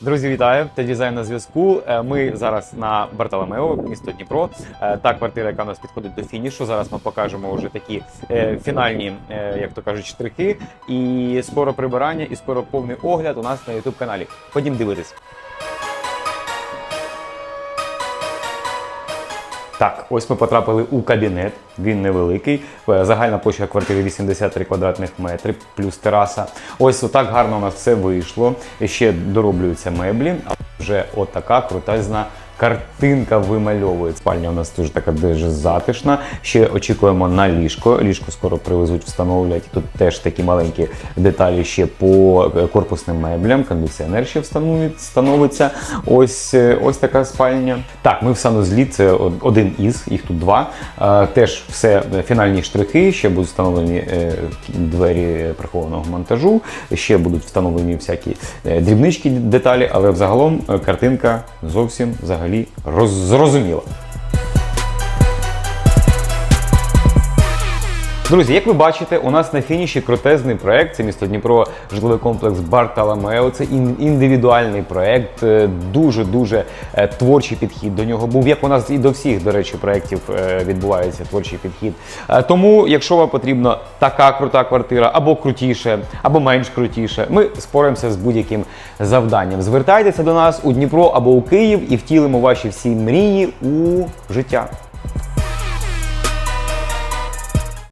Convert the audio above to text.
Друзі, вітаю! Це дизайн на зв'язку. Е, Ми зараз на Бартоломео, місто Дніпро. Е, Та квартира, яка у нас підходить до фінішу. Зараз ми покажемо вже такі е, фінальні, як то кажуть, штрихи. І скоро прибирання, і скоро повний огляд у нас на YouTube каналі. Ходім дивитись. Так, ось ми потрапили у кабінет. Він невеликий. Е, Загальна площа квартири 83 квадратних метри, плюс тераса. Ось отак гарно у нас все вийшло. Ще дороблюються меблі. А вже отака крутезна картинка вимальовується. Спальня у нас дуже така дуже затишна. Ще очікуємо на ліжко. Ліжко скоро привезуть, встановлять. Тут теж такі маленькі деталі ще по е, корпусним меблям. Кондиціонер ще встановиться. Ось е, ось така спальня. Так, ми в санузлі. Це один із, їх тут два. Е, Теж все фінальні штрихи. Ще будуть встановлені двері прихованого монтажу. Ще будуть встановлені всякі дрібнички деталі, але взагалом картинка зовсім взагалі роз- зрозуміла. Друзі, як ви бачите, у нас на фініші крутезний проект. Це місто Дніпро, житловий комплекс Барталамео. Це індивідуальний проект, дуже дуже творчий підхід до нього був. Як у нас і до всіх, до речі, проєктів е, відбувається творчий підхід. Е, Тому, якщо вам потрібна така крута квартира, або крутіше, або менш крутіше, ми споримося з будь-яким завданням. Звертайтеся до нас у Дніпро або у Київ і втілимо ваші всі мрії у життя.